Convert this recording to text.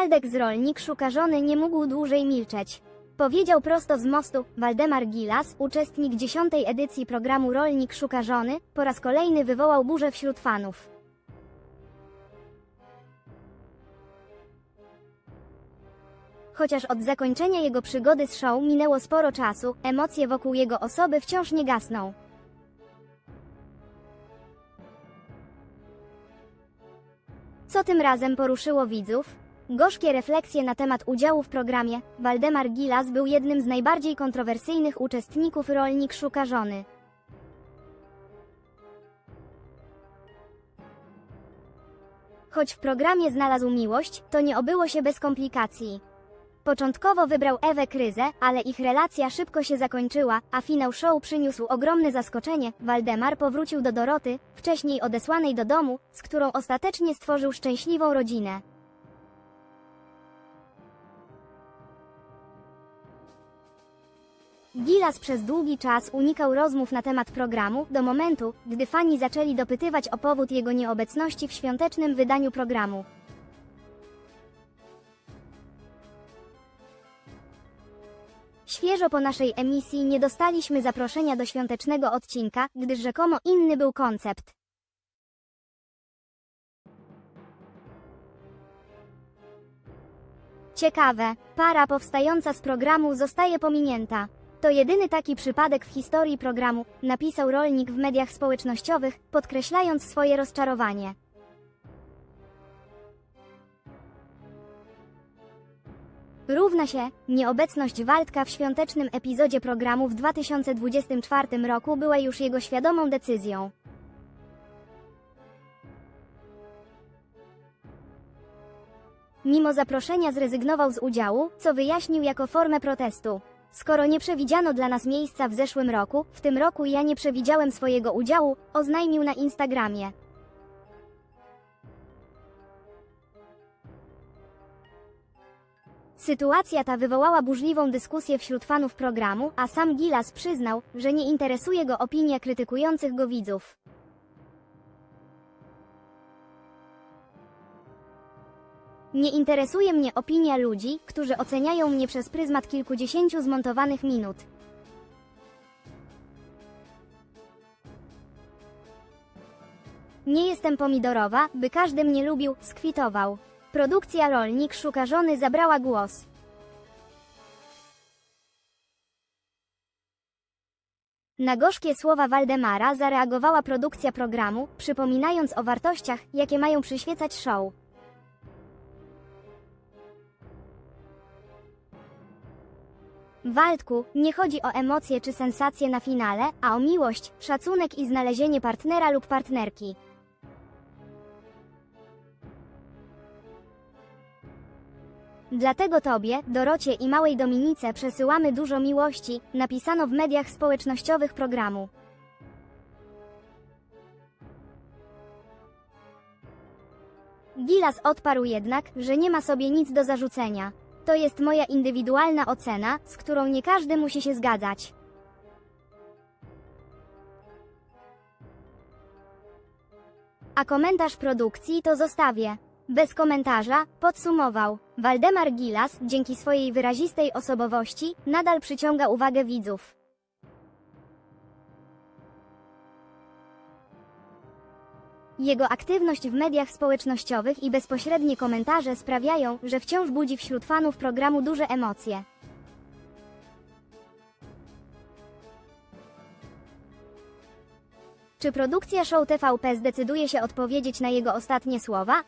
Waldek z rolnik szuka żony nie mógł dłużej milczeć. Powiedział prosto z mostu Waldemar Gilas, uczestnik dziesiątej edycji programu Rolnik szuka żony, po raz kolejny wywołał burzę wśród fanów. Chociaż od zakończenia jego przygody z show minęło sporo czasu, emocje wokół jego osoby wciąż nie gasną. Co tym razem poruszyło widzów? Gorzkie refleksje na temat udziału w programie. Waldemar Gilas był jednym z najbardziej kontrowersyjnych uczestników Rolnik Szuka Żony. Choć w programie znalazł miłość, to nie obyło się bez komplikacji. Początkowo wybrał Ewę Kryzę, ale ich relacja szybko się zakończyła, a finał show przyniósł ogromne zaskoczenie. Waldemar powrócił do Doroty, wcześniej odesłanej do domu, z którą ostatecznie stworzył szczęśliwą rodzinę. Gilas przez długi czas unikał rozmów na temat programu, do momentu, gdy fani zaczęli dopytywać o powód jego nieobecności w świątecznym wydaniu programu. Świeżo po naszej emisji nie dostaliśmy zaproszenia do świątecznego odcinka, gdyż rzekomo inny był koncept. Ciekawe, para powstająca z programu zostaje pominięta. To jedyny taki przypadek w historii programu, napisał rolnik w mediach społecznościowych, podkreślając swoje rozczarowanie. Równa się, nieobecność Waldka w świątecznym epizodzie programu w 2024 roku była już jego świadomą decyzją. Mimo zaproszenia zrezygnował z udziału, co wyjaśnił jako formę protestu. Skoro nie przewidziano dla nas miejsca w zeszłym roku, w tym roku ja nie przewidziałem swojego udziału, oznajmił na Instagramie. Sytuacja ta wywołała burzliwą dyskusję wśród fanów programu, a sam Gilas przyznał, że nie interesuje go opinia krytykujących go widzów. Nie interesuje mnie opinia ludzi, którzy oceniają mnie przez pryzmat kilkudziesięciu zmontowanych minut. Nie jestem pomidorowa, by każdy mnie lubił, skwitował. Produkcja Rolnik Szuka Żony zabrała głos. Na gorzkie słowa Waldemara zareagowała produkcja programu, przypominając o wartościach, jakie mają przyświecać show. Waldku, nie chodzi o emocje czy sensacje na finale, a o miłość, szacunek i znalezienie partnera lub partnerki. Dlatego Tobie, Dorocie i małej Dominice przesyłamy dużo miłości, napisano w mediach społecznościowych programu. Gilas odparł jednak, że nie ma sobie nic do zarzucenia. To jest moja indywidualna ocena, z którą nie każdy musi się zgadzać. A komentarz produkcji to zostawię. Bez komentarza, podsumował. Waldemar Gilas, dzięki swojej wyrazistej osobowości, nadal przyciąga uwagę widzów. Jego aktywność w mediach społecznościowych i bezpośrednie komentarze sprawiają, że wciąż budzi wśród fanów programu duże emocje. Czy produkcja show TVP zdecyduje się odpowiedzieć na jego ostatnie słowa?